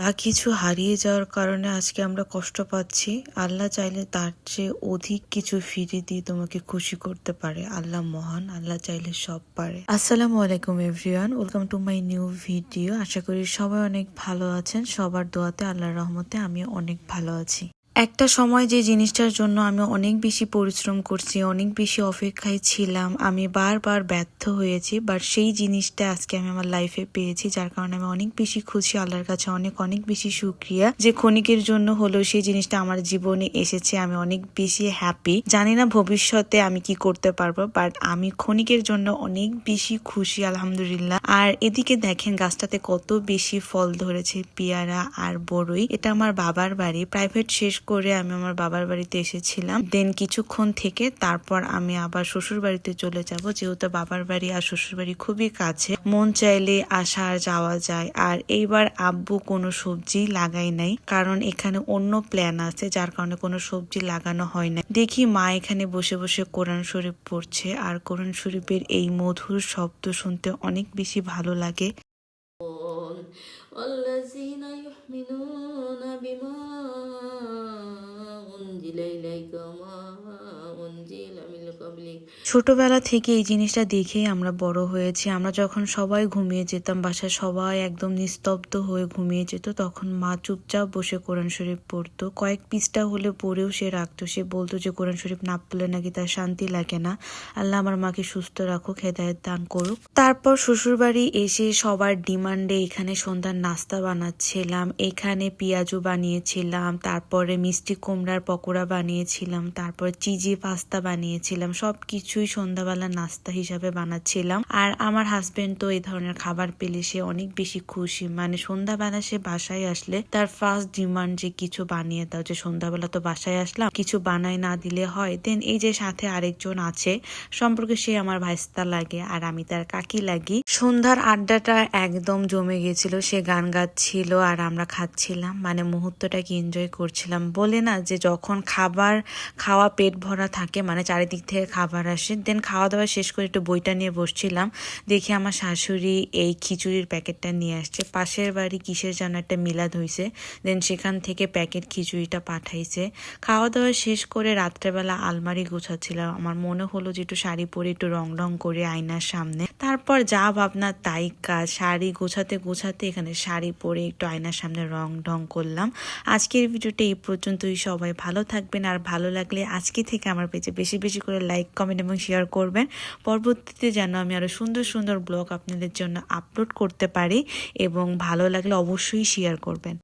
যা কিছু হারিয়ে যাওয়ার কারণে আজকে আমরা কষ্ট পাচ্ছি। আল্লাহ চাইলে তার চেয়ে অধিক কিছু ফিরে দিয়ে তোমাকে খুশি করতে পারে। আল্লাহ মহান, আল্লাহ চাইলে সব পারে। আসসালামু আলাইকুম everyone, welcome to my new video. আশা করি সবাই অনেক ভালো আছেন। সবার দোয়াতে, আল্লাহর রহমতে আমি অনেক ভালো আছি। একটা সময় যে জিনিসটার জন্য আমি অনেক বেশি পরিশ্রম করছি, অনেক বেশি অপেক্ষায় ছিলাম, আমি বারবার ব্যর্থ হয়েছি বাট সেই জিনিসটা আজকে আমি আমার লাইফে পেয়েছি, যার কারণে আমি অনেক বেশি খুশি, আল্লাহর কাছে অনেক অনেক বেশি সুক্রিয়া যে ক্ষণিকের জন্য হলেও সেই জিনিসটা আমার জীবনে এসেছে, আমি অনেক বেশি হ্যাপি জানি না ভবিষ্যতে আমি কি করতে পারব বাট আমি ক্ষণিকের জন্য অনেক বেশি খুশি, আলহামদুলিল্লাহ। আর এদিকে দেখেন গাছটাতে কত বেশি ফল ধরেছে, পেয়ারা আর বড়ই। এটা আমার বাবার বাড়ি প্রাইভেট শেষ করে আমি আমার বাবার বাড়িতে এসেছিলাম দেন কিছুক্ষণ থেকে তারপর আমি আবার শ্বশুর বাড়িতে চলে যাব যেহেতু বাবার বাড়ি আর শ্বশুর বাড়ি খুবই কাছে মন চাইলে আসা আর যাওয়া যায় আর এইবার আব্বু কোনো সবজি লাগাই নাই কারণ এখানে অন্য প্ল্যান আছে যার কারণে কোনো সবজি লাগানো হয় না দেখি মা এখানে বসে বসে কোরআন শরীফ পড়ছে আর কোরআন শরীফের এই মধুর শব্দ শুনতে অনেক বেশি ভালো লাগে والذين يؤمنون أنزل ছোটবেলা থেকে এই জিনিসটা দেখেই আমরা বড় হয়েছি। আমরা যখন সবাই ঘুমিয়ে যেতাম বাসায় সবাই একদম নিস্তব্ধ হয়ে ঘুমিয়ে যেত, তখন মা চুপচাপ বসে কোরআন শরীফ পড়তো। কয়েক পিসটা হলে পড়েও সে রাখতো। সে বলতো যে, কোরআন শরীফ না পড়লে নাকি তার শান্তি লাগে না। আল্লাহ আমার মাকে সুস্থ রাখুক, হেদায়ত দান করুক। তারপর শ্বশুরবাড়ি এসে সবার ডিমান্ডে এখানে সন্ধ্যার নাস্তা বানাচ্ছিলাম। এখানে পেঁয়াজু বানিয়েছিলাম, তারপরে মিষ্টি কুমড়ার পকোড়া বানিয়েছিলাম, তারপর চিজি পাস্তা বানিয়েছিলাম। সব কিছুই সন্ধ্যাবেলা নাস্তা হিসাবে বানাচ্ছিলাম। আর আমার হাজবেন্ড তো এই ধরনের খাবার পেলে সে অনেক বেশি খুশি। মানে সন্ধ্যাবেলা সে বাসায় আসলে তার ফার্স্ট ডিমান্ড যে কিছু বানিয়ে দাও, যে সন্ধ্যাবেলা তো বাসায় আসলাম, কিছু বানাই না দিলে হয়। দেন এই যে সাথে আরেকজন আছে, সম্পর্কে সে আমার ভাইস্তা লাগে আর আমি তার কাকি লাগি। সন্ধ্যার আড্ডাটা একদম জমে গেছিল, সে গান গাচ্ছিল আর আমরা খাচ্ছিলাম। মানে মুহূর্তটাকে এনজয় করছিলাম বলে না, যে যখন খাবার, খাওয়া পেট ভরা থাকে মানে চারিদিক থেকে খাবার আসে দেন খাওয়া দাওয়া শেষ করে একটু বইটা নিয়ে বসছিলাম। দেখি আমার শাশুড়ি এই খিচুড়ির প্যাকেটটা নিয়ে আসছে। পাশের বাড়ি কিসের যেন একটা মিলাদ হয়েছে দেন সেখান থেকে প্যাকেট খিচুড়িটা পাঠাইছে। খাওয়া দাওয়া শেষ করে রাত্রেবেলা আলমারি গোছাচ্ছিলাম। আমার মনে হলো যে একটু শাড়ি পরে একটু রং রং করে আয়নার সামনে। তারপর যা ভাবনা তাই কাজ। শাড়ি গোছাতে গোছাতে এখানে শাড়ি পরে একটু আয়নার সামনে রং ঢং করলাম। আজকের ভিডিওটা এই পর্যন্তই। সবাই ভালো থাকবেন। আর ভালো লাগলে আজকে থেকে আমার পেজে বেশি বেশি করে লাইক, কমেন্ট এবং শেয়ার করবেন। পরবর্তীতে যেন আমি আরও সুন্দর সুন্দর ব্লগ আপনাদের জন্য আপলোড করতে পারি এবং ভালো লাগলে অবশ্যই শেয়ার করবেন।